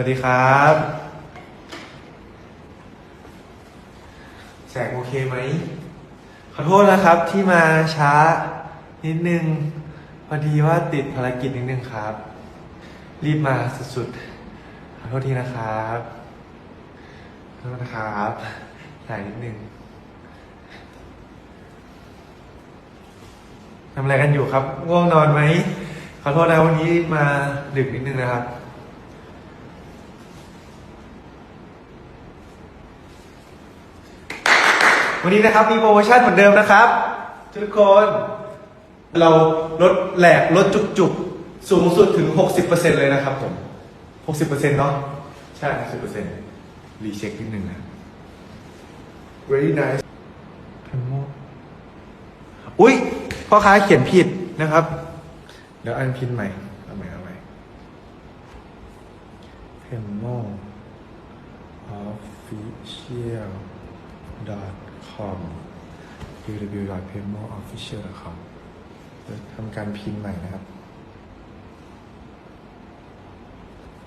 วัสดีครับ แสงโอเคไหม ขอโทษนะครับที่มาช้านิดนึง พอดีว่าติดภารกิจนิดนึงครับ รีบมาสุดๆ ขอโทษทีนะครับขอโทษนะครับสายนิดนึงทำอะไรกันอยู่ครับ ง่วงนอนไหม ขอโทษนะวันนี้มาดึกนิดนึงนะครับ วันนี้นะครับมีโปรโมชั่นเหมือนเดิมนะครับ ทุกคน เราลดแหลกลดจุกๆสูงสุดถึง 60%เลยนะครับผม60%เนาะใช่60%รีเช็คนิดนึงนะ very nice พันโมอุ้ยพ่อค้าเขียนผิดนะครับ เดี๋ยวอันพินใหม่เอาใหม่เอาใหม่ p e m o official com www.pemo.official com ทำการพิมพ์ใหม่นะครับ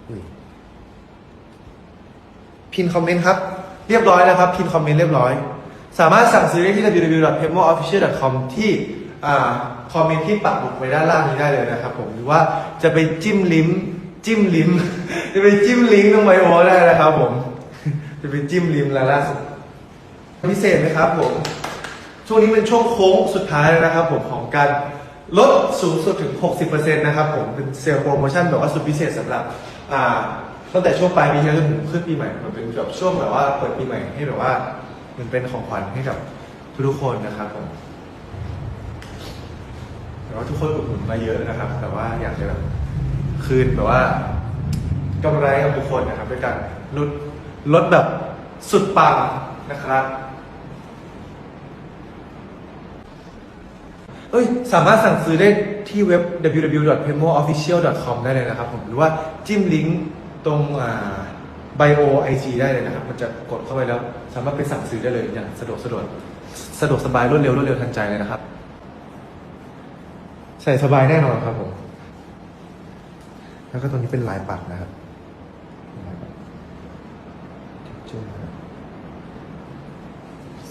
อุ้ยพินคอมเมนต์ครับ เรียบร้อยแล้วครับ พินคอมเมนต์เรียบร้อย สามารถสั่งซื้อได้ที่ www.pemo.official.com ที่คอมเมนต์ที่ปักหมุดไว้ด้านล่างนี้ได้เลยนะครับผมหรือว่าจะไปจิ้มลิ้มจิ้มลิ้ม จะไปจิ้มลิงก์ตรงไบโอได้นะครับผม จะไปจิ้มลิ้มแล้วล่าสุด พิเศษไหมครับผม ช่วงนี้เป็นช่วงโค้งสุดท้ายแล้วนะครับผมของการลดสูงสุดถึง 60%นะครับผมเป็นเซลล์โปรโมชั่นแบบว่าสุดพิเศษสำหรับอ่าตั้งแต่ช่วงปลายปีที่แล้วจนถึงขึ้นปีใหม่มันเป็นแบบช่วงแบบว่าเปิดปีใหม่ให้แบบว่ามันเป็นของขวัญให้กับทุกๆคนนะครับผมแต่ว่าทุกคนอุดหนุนมาเยอะนะครับ แต่ว่าอยากจะแบบคืนแบบว่ากำไรกับทุกคนนะครับ ด้วยการลดลดแบบสุดปังนะครับ เอ้ย สามารถสั่งซื้อได้ที่เว็บ www.pemoofficial.com ได้เลยนะครับผมหรือว่าจิ้มลิงก์ตรงอ่า bio IG ได้เลยนะครับ มันจะกดเข้าไปแล้ว สามารถไปสั่งซื้อได้เลยอย่างสะดวกสะดวกสะดวกสบายรวดเร็วรวดเร็วทันใจเลยนะครับ ใส่สบายแน่นอนครับผม แล้วก็ตัวนี้เป็นลายปักนะครับลายปักจุ๊บนะครับ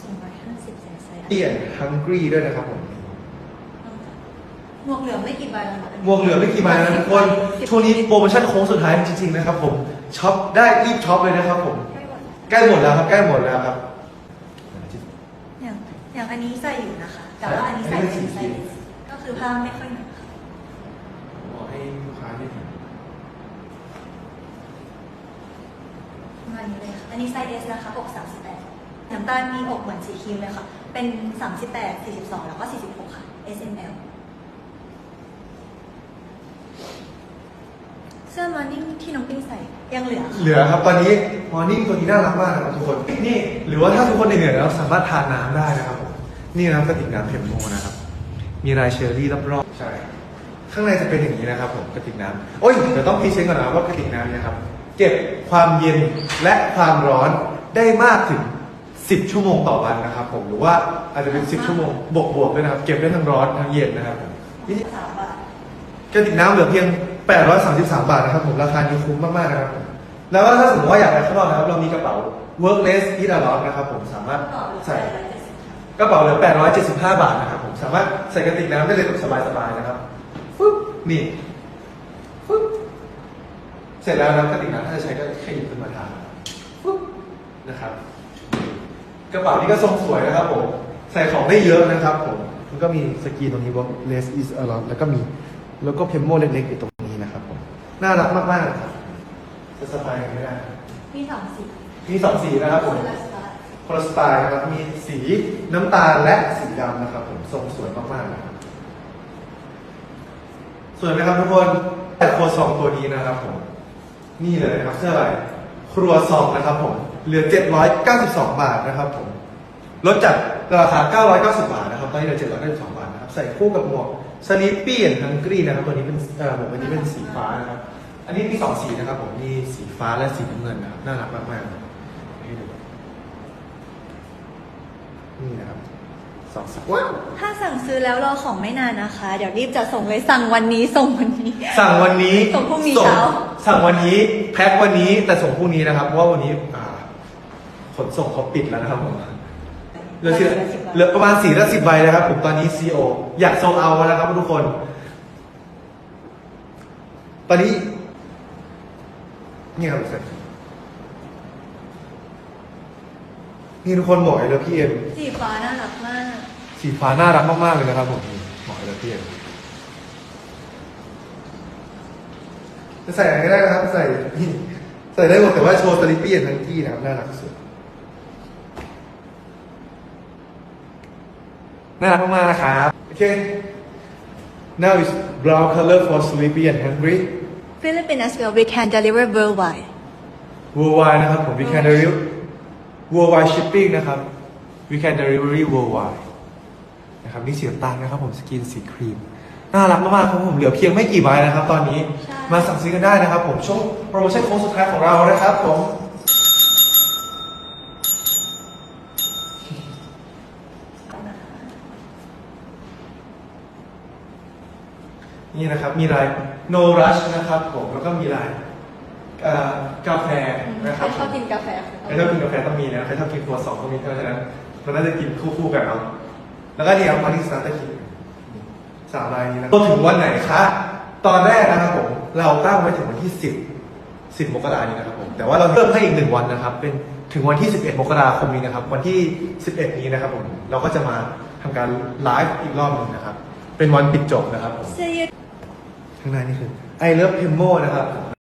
สองร้อยห้าสิบเซนไซส์เปลี่ยน hungry ด้วยนะครับผม หมวกเหลืองไม่กี่ใบแล้วนะหมวกเหลือไม่กี่ใบนะทุกคนช่วงนี้โปรโมชั่นโค้งสุดท้ายจริงๆนะครับผมช็อปได้รีบช็อปเลยนะครับผมใกล้หมดแล้วครับใกล้หมดแล้วครับ อย่างอย่างอันนี้ใส่อยู่นะคะ แต่ว่าอันนี้ใส่เป็นไซส์ก็คือผ้าไม่ค่อยหนาค่ะบอกให้ลูกค้าได้เห็นประมาณนี้เลยค่ะอันนี้ไซส์ S นะคะอก38น้ำตาลมีอกเหมือนสีครีมเลยค่ะ เป็น 38 42 แล้วก็ 46 ค่ะ S M L เสื้อมอร์นิ่งที่น้องปิ้งใส่ยังเหลือค่ะเหลือครับตอนนี้มอร์นิ่งตัวนี้น่ารักมากนะครับทุกคนนี่หรือว่าถ้าทุกคนเหนื่อยๆแล้วสามารถทานน้ำได้นะครับผมนี่นะครับกระติกน้ำเพมโมนะครับ มีลายเชอร์รี่รอบๆใช่ ข้างในจะเป็นอย่างนี้นะครับผมกระติกน้ำโอ้ยเดี๋ยวต้องพรีเซนต์ก่อนนะครับว่ากระติกน้ำเนยนะครับเก็บความเย็นและความร้อนได้มากถึง 10 ชั่วโมงต่อวันนะครับ ผมหรือว่าอาจจะเป็น 10 ชั่วโมงบวกๆด้วยนะครับ เก็บได้ทั้งร้อนทั้งเย็นนะครับผมนี่สามบาทกระติกน้ำเหลือเพียง 833 บาทนะครับผมราคานี้คุ้มมากๆนะครับแล้วก็ถ้าสมมติว่าอยากไปข้างนอกนะครับ เรามีกระเป๋า workless e a t a l o t นะครับผมสามารถใส่กระเป๋าเหลือ 875 บาทนะครับผมสามารถใส่กระติกน้ำได้เลยแบบสบายๆนะครับฟึ๊บนี่ฟึ๊บเสร็จแล้วนะกระติกน้ำถ้าจะใช้ก็แค่หยิบขึ้นมาทานฟึ๊บนะครับ กระเป๋านี้ก็ทรงสวยนะครับผมใส่ของได้เยอะนะครับผมมันก็มีสกรีนตรงนี้ว่า less is a lot แล้วก็มีแล้วก็เพมโมเล็กๆอยู่ตรง นี้นะครับผมน่ารักมากๆครับจะสบายกันไม่ได้มีสองสีมีสองสีนะครับผมคนละสไตล์คนละสไตล์นะครับ มีสีน้ำตาลและสีดำนะครับ ผมทรงสวยมากๆนะครับสวยไหมครับทุกคนแต่ครัวซองตัวนี้นะครับผม นี่เลยนะครับเสื้ออะไรครัวซองนะครับผม เหลือ 792 บาทนะครับผมลดจาก ราคา 990 บาทนะครับตอนนี้เหลือ792บาทนะครับใส่คู่กับหมวก Sleepy and Hungry นะครับตัวนี้เป็นเอ่อหมวกอันนี้เป็นสีฟ้านะครับอันนี้มีสองสีนะครับผมมีสีฟ้าและสีน้ำเงินนะครับน่ารักมากๆเลยให้ดูนี่นะครับสองสามว้าวถ้าสั่งซื้อแล้วรอของไม่นานนะคะ เดี๋ยวรีบจะส่งเลยสั่งวันนี้ส่งวันนี้ สั่งวันนี้ส่งพรุ่งนี้ส่เช้าสั่งวันนี้แพ็ควันนี้แต่ส่งพรุ่งนี้นะครับเพราะว่าวันนี้อ่าขนส่งเขาปิดแล้วนะครับผม เหลือสี่เหลือประมาณสี่ละสิบใบนะครับ ผมตอนนี้ซีโออยากโซลเอาแล้วนะครับทุกคน ตอนนี้นี่ครับนี่ทุกคนบอกไอ้แล้วพี่เอ็มสีฟ้าน่ารักมาก สีฟ้าน่ารักมากๆเลยนะครับผมบอกไอ้แล้วพี่เอ็มจะใส่อะไรก็ได้นะครับ ใส่นี่ใส่ได้หมดแต่ว่าโชว์สลิปปี้อย่างทังกี้นะครับน่ารักสุด น่ารักมากๆนะครับ โอเค now is brown color for sleepy and hungry Philippines as well we can deliver worldwide worldwide นะครับผม we can deliver worldwide shipping นะครับ we can delivery worldwide นะครับนี่สีน้ำตาลนะครับผมสกินสีครีม น่ารักมากๆครับผมเหลือเพียงไม่กี่ใบนะครับ ตอนนี้ใช่มาสั่งซื้อกันได้นะครับ ผมช่วงโปรโมชั่นโค้งสุดท้ายของเรานะครับผม นี่นะครับมีลาย no rush นะครับผมแล้วก็มีลายเอ่อกาแฟนะคใครรับชอบกินกาแฟใครชอบกินกาแฟต้องมีนะใครชอบกินครัวสองต้องมีเพราะฉะนั้นมันน่าจะกินคู่ๆกันเนาะแล้วก็นี่ครับมาที่สตาร์ทคิดสามลายนี้นะก็ถึงวันไหนคะตอนแรกนะครับผมเราตั้งไว้ถึงวันที่สิบสิบมกราคมนี้นะครับผมแต่ว่าเราเพิ่มให้อีกหนึ่งวันนะครับ เป็นถึงวันที่ 11 มกราคมนี้นะครับ วันที่ 11 นี้นะครับผมเราก็จะมาทำการไลฟ์อีกรอบหนึ่งนะครับ เป็นวันปิดจบนะครับผม เสื้อยืด ข้างในนี่คือ I love Pemo นะครับ